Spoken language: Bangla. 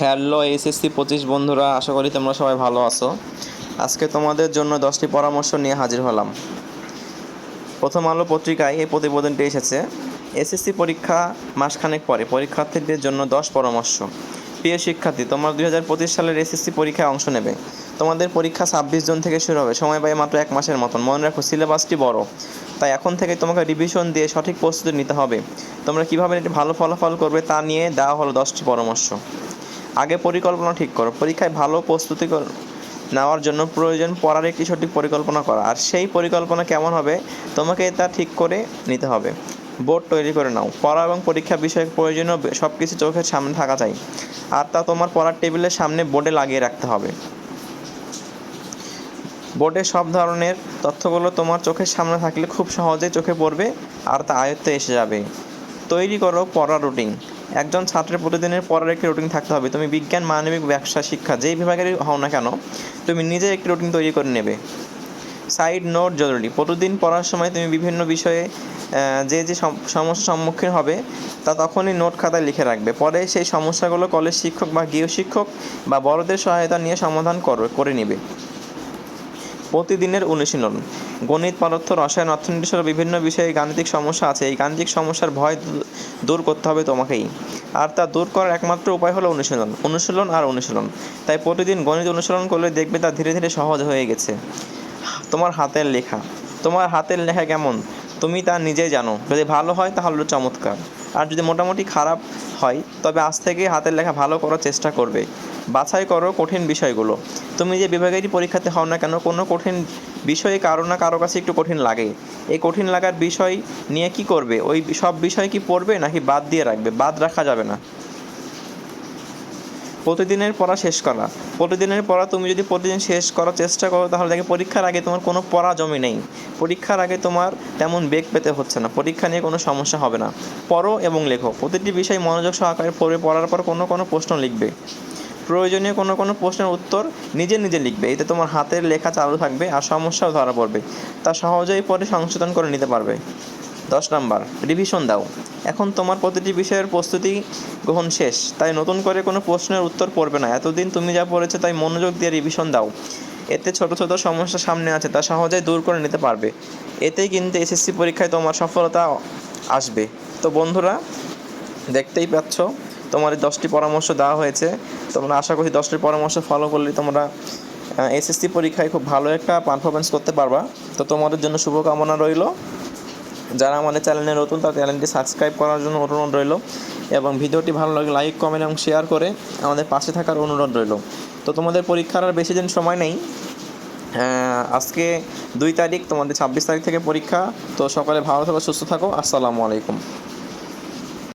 হ্যালো, এসএসসি পঁচিশ বন্ধুরা, আশা করি তোমরা সবাই ভালো আছো। আজকে তোমাদের জন্য দশটি পরামর্শ নিয়ে হাজির হলাম। প্রথম আলো পত্রিকায় এই প্রতিবেদনটি এসেছে। এসএসসি পরীক্ষা মাসখানেক পরে, পরীক্ষার্থীদের জন্য দশ পরামর্শ। প্রিয় শিক্ষার্থী, তোমরা দুই হাজার পঁচিশ সালের এসএসসি পরীক্ষায় অংশ নেবে। তোমাদের পরীক্ষা ছাব্বিশ জন থেকে শুরু হবে, সময় পাই মাত্র এক মাসের মতন। মনে রাখো, সিলেবাসটি বড়। তাই এখন থেকে তোমাকে রিভিশন দিয়ে সঠিক প্রস্তুতি নিতে হবে। তোমরা কীভাবে একটি ভালো ফলাফল করবে তা নিয়ে দেওয়া হলো দশটি পরামর্শ। আগে পরিকল্পনা ঠিক করো, পরীক্ষায় ভালো প্রস্তুতি কর- নেওয়ার জন্য প্রয়োজন পড়ার একটি সঠিক পরিকল্পনা করা। আর সেই পরিকল্পনা কেমন হবে, তোমাকে তা ঠিক করে নিতে হবে। বোর্ড তৈরি করে নাও। পড়া এবং পরীক্ষা বিষয়ক প্রয়োজনীয় সব কিছু চোখের সামনে থাকা চাই। আর তা তোমার পড়ার টেবিলের সামনে বোর্ডে লাগিয়ে রাখতে হবে। বোর্ডে সব ধরনের তথ্যগুলো তোমার চোখের সামনে থাকলে খুব সহজেই চোখে পড়বে আর তা আয়ত্তে এসে যাবে। তৈরি করো পড়ার রুটিন। একজন ছাত্রের প্রতিদিনের পড়ার একটি রুটিন থাকতে হবে। তুমি বিজ্ঞান, মানবিক, ব্যবসা, শিক্ষা যেই বিভাগেরই হও না কেন, তুমি নিজে একটি রুটিন তৈরি করে নেবে। সাইড নোট জরুরি। প্রতিদিন পড়ার সময় তুমি বিভিন্ন বিষয়ে যে যে সমস্যার সম্মুখীন হবে, তা তখনই নোট খাতায় লিখে রাখবে। পরে সেই সমস্যাগুলো কলেজ শিক্ষক বা গৃহশিক্ষক বা বড়দের সহায়তা নিয়ে সমাধান করো করে নেবে। প্রতিদিনের অনুশীলন। গণিত পদার্থ রসায়ন, অর্থনীতি সহ বিভিন্ন বিষয়ে গাণিতিক সমস্যা আছে। এই গাণিতিক সমস্যার ভয় দূর করতে হবে তোমাকেই। আর তা দূর করার একমাত্র উপায় হলো অনুশীলন। অনুশীলন আর অনুশীলন। তাই প্রতিদিন গণিত অনুশীলন করলে দেখবে তা ধীরে ধীরে সহজ হয়ে গেছে। তোমার হাতের লেখা। তোমার হাতের লেখা কেমন? তুমি তা নিজেই জানো। যদি ভালো হয় তাহলে চমৎকার। আর যদি মোটামুটি খারাপ হয়, তবে আজ থেকে হাতের লেখা ভালো করার চেষ্টা করবে। বাছাই করো কঠিন বিষয়গুলো। তুমি যে বিভাগেরই পরীক্ষাতে হও না কেন, কোনো কঠিন বিষয়ে কারও না কারও কাছে একটু কঠিন লাগে। এই কঠিন লাগার বিষয় নিয়ে কি করবে? ওই সব বিষয় কি পড়বে নাকি বাদ দিয়ে রাখবে? বাদ রাখা যাবে না। প্রতিদিনের পড়া শেষ করা। প্রতিদিনের পড়া তুমি যদি প্রতিদিন শেষ করার চেষ্টা করো, তাহলে দেখে পরীক্ষার আগে তোমার কোনো পড়া জমি নেই। পরীক্ষার আগে তোমার তেমন বেগ পেতে হচ্ছে না। পরীক্ষা নিয়ে কোনো সমস্যা হবে না। পড়ো এবং লেখো। প্রতিটি বিষয় মনোযোগ সহকারে পড়ে, পড়ার পর কোনো কোনো প্রশ্ন লিখবে। প্রয়োজনীয় কোনো কোনো প্রশ্নের উত্তর নিজে নিজে লিখবে। এতে তোমার হাতের লেখা চালু থাকবে আর সমস্যাও ধরা পড়বে। তা সহজেই পরে সংশোধন করে নিতে পারবে। দশ নাম্বার রিভিশন দাও। এখন তোমার প্রতিটি বিষয়ের প্রস্তুতি গ্রহণ শেষ, তাই নতুন করে কোনো প্রশ্নের উত্তর পড়বে না। এতদিন তুমি যা পড়েছো তাই মনোযোগ দিয়ে রিভিশন দাও। এতে ছোট ছোট সমস্যা সামনে আছে, তা সহজেই দূর করে নিতে পারবে। এতেই কিন্তু এসএসসি পরীক্ষায় তোমার সফলতা আসবে। তো বন্ধুরা, দেখতেই পাচ্ছ তোমার দশটি পরামর্শ দেওয়া হয়েছে। তোমরা আশা করি দশটি পরামর্শ ফলো করলে তোমরা এসএসসি পরীক্ষায় খুব ভালো একটা পারফরমেন্স করতে পারবা। তো তোমাদের জন্য শুভকামনা রইল। যারা আমাদের চ্যানেলে নতুন, তার চ্যানেলটি সাবস্ক্রাইব করার জন্য অনুরোধ রইল। এবং ভিডিওটি ভালো লাগে লাইক কমেন্ট এবং শেয়ার করে আমাদের পাশে থাকার অনুরোধ রইল। তো তোমাদের পরীক্ষার আর বেশি দিন সময় নেই। আজকে দুই তারিখ, তোমাদের ছাব্বিশ তারিখ থেকে পরীক্ষা। তো সকালে ভালো থাকো, সুস্থ থাকো। আসসালামু আলাইকুম।